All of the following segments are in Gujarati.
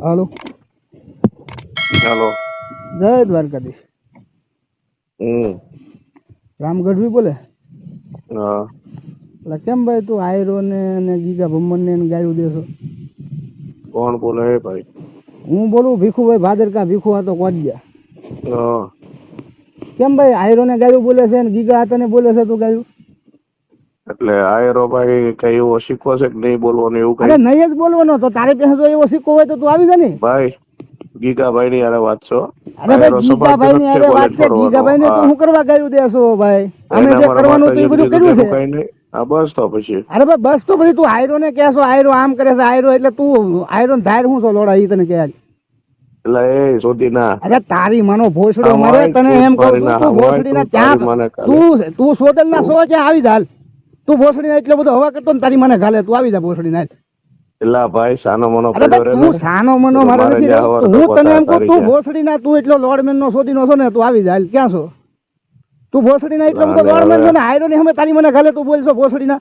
હાલો. હાલો. જય દ્વારકાધીશ. હમ. રામ ગઢવી બોલે? હા. એટલે કેમ ભાઈ તું આયરો ને ને ગીગા ભમન ને ગાયું દેશો કોણ બોલે હે ભાઈ? હું બોલું ભીખુભાઈ ભાદરકા ભીખુ હતો કોદિયા હા. કેમ ભાઈ આયરો ને ગાયું બોલે છે ને ગીગા હતા ને બોલે છે તું ગાયું? એટલે આયરો ભાઈ કઈ એવો શીખવો છે કે નહીં બોલવાનો એવું અરે કઈ નહીં જ બોલવાનો તો તારે પાસે જો એવો સિક્કો હોય તો તું આવી જા ને. ભાઈ ગીગાભાઈ ની અરે વાત છો? અરે ભાઈ ગીગાભાઈ ની અરે વાત છે ગીગાભાઈ ને તો હું. કરવા ગયું દેસો ભાઈ? અમે જે કરવાનું હતું એ બધું કર્યું છે. આ બસ તો પછી. અરે ભાઈ બસ તો પછી તું આયરો ને કહેશો આયરો આમ કરે છે આયરો એટલે તું આયરો ને ધાર હું છો લોડા ઈ તને કહે. એટલે એ શોધી ના. અરે તારી માનો ભોસડો તને એમ કહું તું ભોસડી ના ત્યાં તું તું સોદલ ના સો ક્યાં આવી જા. હાલ. તું ભોસડી એટલો બધો હવા કરતો ને તારી મને ગાલે તું આવી જા ભોસડી ના એલા ભાઈ સાનો મનો તું સાનો મનો મારે નથી. હું તને એમ કહું તું. ભોસડી ના તું એટલો લોડમેન નો શોધી નો છો ને તું આવી જા ક્યાં છો તું ભોસડી ના એટલો બધો લોડમેન છો. ને આયરો ને સામે તારી મને ગાલે તું બોલશો ભોસડી ના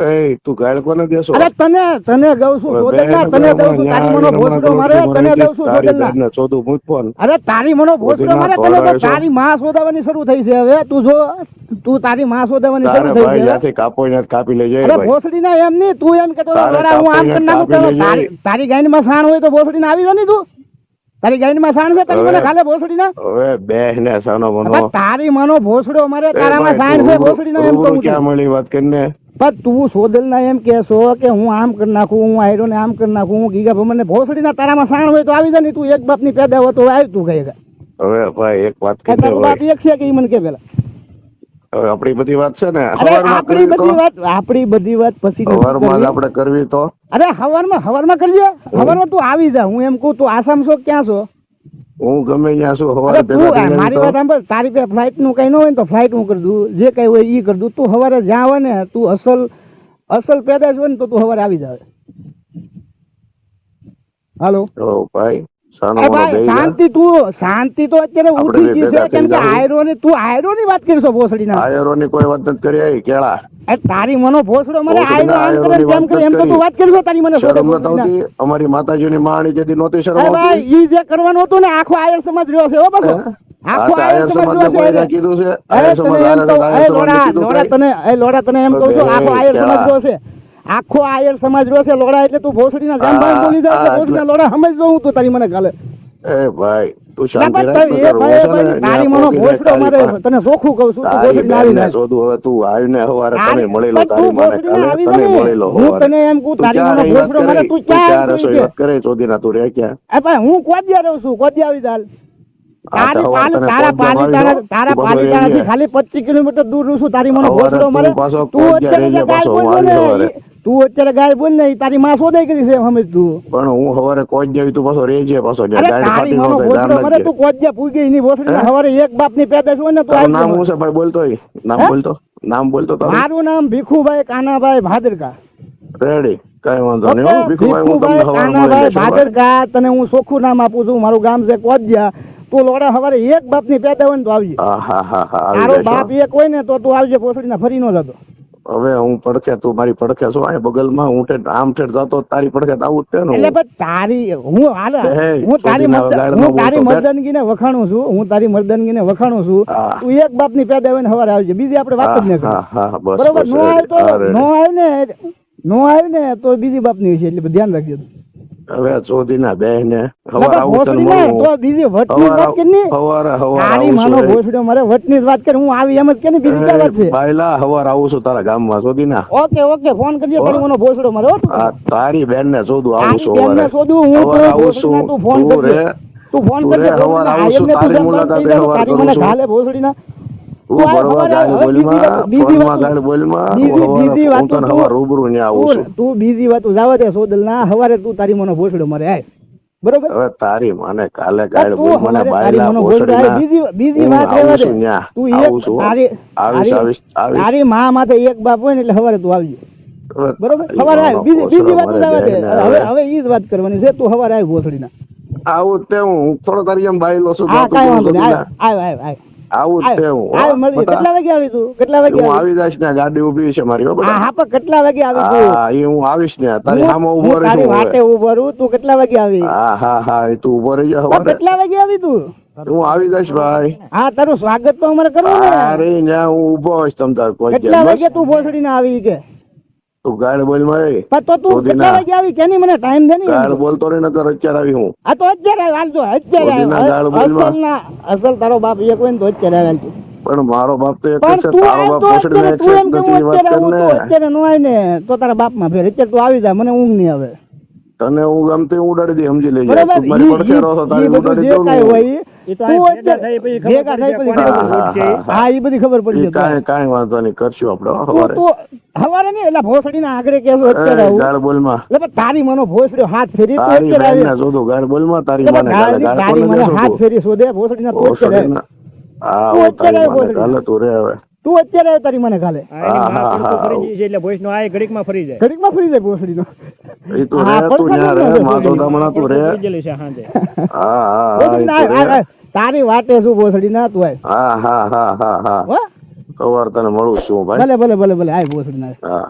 એ તું ગાળ કોને દેશો? અરે તને તને દઉં છું સોદલ તને દઉં છું. તારી મનો ભોસડો મારે તને દઉં છું સોદલ ના ચોદું મૂકવો અરે તારી મનો ભોસડો મારે તને તો તારી માં શોધાવાની શરૂ થઈ છે હવે. તું જો તું તારી માં શોધાવાની શરૂ થઈ છે. જ્યાંથી કાપો ત્યાં કાપી લેજે અરે ભાઈ. ભોસડી ના એમ નહીં તું એમ કેતો હતો, તારે હું આમ કરી નાખું કાપી તો લેજે. તારી તારી ગાયની માં સાણ હોય તો ભોસડી આવી જ ની તું. તારી ગાયની માં સાણ છે? તારી મને ખાલે ભોસડી ના હવે બે ને સાનો મનો તારી માનો ભોસડો મારે તારા તારામાં ભાઈ, સાણ છે ભોસડી ના એમ કહું ક્યાં મળી વાત કરીને? પણ તું સોદલ ના એમ કહેશો કે હું આમ કરી નાખું હું આયરો ને આમ કરી નાખું હું ગીગા મને ને ભોસડી ના તારામાં સાણ હોય તો આવી જાય ની તું એક બાપની પેદા હોય તો આવી તું કહે હવે ભાઈ એક વાત કે દે બાપ એક છે કે ઈ મને કે પેલા? આપણી બધી વાત છે ને આપણી બધી વાત આપણી બધી વાત પછી હવારમાં આપણે કરવી તો? અરે હવારમાં હવારમાં કરજે. હવારમાં તું આવી જા હું એમ કહું તું આસામ છો ક્યાં છો? હું ગમે ત્યાં છું હવારે મારી વાત સાંભળ તારી પાસે ફ્લાઇટનું કઈ ન હોય ને તો ફ્લાઇટ હું કરી દઉં જે કઈ હોય ઈ કરી દઉં તું હવારે જ્યાં આવે ને તું અસલ અસલ પેદાશ હોય ને તો તું હવારે આવી જાવે હાલો? ભાઈ. સાનો અરે મનો ભાઈ બેહી જા. શાંતિ તું શાંતિ તો અત્યારે ઉઠી ગઈ છે. કેમ કે આયરો ની તું આયરો ની વાત કરીશો ભોસડી ના આયરોની કોઈ વાત નથી કરી કેળા. તારી મનો ભોસડો મને આયરો આમ કરે આયરોની કરે એમ તો તું વાત કરીશો તારી મને શરમ ભોસડીના. નથી આવતી. અમારી માણી જેથી નોતી શરમ આવતી. ઈ જે કરવાનું હતું ને આખો આયર સમાજ રહ્યો છે બસો આખો આયર સમાજ. કીધું છે. આયર સમાજ એમ કહું? તને એ લોડા તને એમ છું આખો આયર સમાજ. રહ્યો છે. આખો આયર સમાજ રહ્યો છે લોડા એટલે તું ભોસડીના જાનભાઈ હા, બોલી જાય ભોસડી ના લોડા સમજ હું તો તારી મને ગાલે. એ ભાઈ તું શાંતિ રાખ તારી- ને મનો ભોસડો મારે તને ચોખ્ખું કહું છું તું ભોસડી આવી બેનને શોધું હવે તું આવીને હવારે તને મળેલો તારી મને કાલે તને જા ને. મળી લો હું તને એમ કહું, તારી મને ભોસડો મારે, તું ક્યાં રસોઈ વાત કરે ચોદીના તું રે ક્યાં? એ ભાઈ હું કોદિયા રહું છું કોદિયા આવી બધો ખાલી પચીસ કિલોમીટર દૂર રહું છું તારી મને ભોસડો તું મારે. તું જે ને તું અત્યારે ગાય બોલ ને તારી માં શોધાઈ કરી છે સમજ તું પણ હું હવારે કોચ જેવી તું પાછો રેજે પાછો અરે ગાય ફાટી ન માનો થાય ભોસડો ધ્યાન મારે રાખજે. તું પૂગી ની ભોસડી હવારે એક બાપની પેદાશ હોય ને તું નામ હું છે ભાઈ બોલતો? નામ બોલતો નામ બોલતો તારું. મારું નામ ભીખુભાઈ કાનાભાઈ ભાદરકા. રેડી કઈ વાંધો નહીં? ભીખુભાઈ હું તમને કાનાભાઈ. ભાદરકા તને હું સોખું નામ આપું છું. મારું ગામ છે કોજ્યા તું લોડા હવારે એક બાપની પેદા હોય ને તો આવજે. તારો બાપ એક હોય ને તો તું આવજે ભોસડી ફરી નો જતો. હવે હું પડખે તું મારી પડખે છો આ બગલમાં હું ઠેઠ આમ ઠેઠ જતો તારી પડખે તો આવું જ છે ને એટલે પણ તારી હું હાલ હું તારી હું તારી. મર્દનગીને વખાણું છું હું તારી મર્દનગીને વખાણું છું. તું એક બાપની પેદા હોય ને હવારે આવજે બીજી આપણે વાત જ ન કરીએ. બરોબર? નો આવે તો નો આવે ને નો આવે ને તો બીજી બાપની છે એટલે ધ્યાન રાખજો હવે ચોધીના બે ને હવાર નકર આવું બીજી વટની વાત માનો છું મારે વટની વાત કરી હું આવી એમ જ કે ને બીજી ક્યાં વાત છે? એ, હવાર આવું છું તારા ગામમાં ચોધીના. ઓકે ઓકે ફોન કરજો તારી માનો ભોસડો મારે હો તું. આ તારી બેન ને શોધું આવું છું હું આવું છું. તું ફોન કરજે. તું ફોન કરજે હવાર આવું છું, તારી મુલાકાતે તારી મને ના તારી મને ભોસડો મારે આય. બરોબર? હવે કાલે ગાડી બોલ મને બાયલા મને ભોસડો આય. ભોસડીના બીજી બીજી વાત આવું રહેવા દે. છું ન્યા. તું એક તારી આવીશ, તારી- આવીશ, આવીશ. તારી માં માથે એક બાપ હોય ને એટલે હવારે તું આવજે બરોબર? હવારે આય. બીજી બીજી વાતો મારે જવા હવે હવે. ઈ જ વાત કરવાની છે તું હવારે આય ભોસડીના. આવું તે હું થોડો તારી એમ બાયલો છું કરું વાંધો છું આવું જ છે હું કેટલા વાગે આવી તું? કેટલા વાગે હું આવી? જઈશ ને ગાડી ઊભી છે મારી બરાબર હા પણ કેટલા વાગે આવી તું? હા એ હું આવીશ ને તારી સામે ઊભો ઊભો તારી વાટે હું રહું તું કેટલા વાગે આવી? હા હા હા એ તું ઊભો રહી જા કેટલા વાગે આવી તું? હું આવી જઈશ ભાઈ. હા તારું સ્વાગત તો અમારે કરવું ને અરે ત્યાં હું ઊભો હોઈશ તમ તાર કોઈ કેટલા વાગે તું ભોસડી ને આવી કે? તું ગાળ બોલ મારે. તો તું કેટલા વાગે આવી? કેની મને ટાઈમ દે ને ગાળ બોલતો રે નકર અત્યારે આવી હું. આ તો અત્યારે આવ, હાલ જો ગાળ અત્યારે આવ. અસલ ના અસલ તારો બાપ એ કોઈ તો અત્યારે આવે હાલ પણ મારો બાપ તો એક છે તારો બાપ તો પોસડીને અત્યારે એક તું છે એમ કે નથી વાત અત્યારે કર ને. અત્યારે નો આવે ને તો તારા બાપમાં ફેર. અત્યારે તું આવી જા મને ઊંઘ નહીં આવે. તને હું ગમતી ઉડાડી દે સમજી લેજે. તું મારી પડખે રહો તો તારી ઉડાડી દઉં કાંઈ ને હોય ખબર પડી હા, બધી ખબર કાંઈ કાંઈ વાંધો નહીં કરશું આપણે હવારે. નહીં એટલે ભોસડી ના આગળ એટલે તારી મનો હાથ ફેરી તારી શોધું ગાળ બોલમાં તારી મને તારી મને હાથ ફેરી શોધે ભોસડીના તું અત્યારે આવી. ભોસડીના- હા તું હો, અત્યારે ભોસડી. તું રે હવે. તું અત્યારે તારી મને ગાલે માં ફરી જાય એટલે voice નો આ ઘડીકમાં ફરી જાય. ભોસડી ફરી જાય ભોસડીનો એ તું રે તું ન્યા રે નડે દામણા તું રે. ફરી હા આ- રે. આ- તારી વાટે શું ભોસડી ના તું આય? હા હા હા હા હા. સવાર તને મળું છું ભાઈ. ભલે ભલે ભલે ભલે આય ભોસડી ના હા.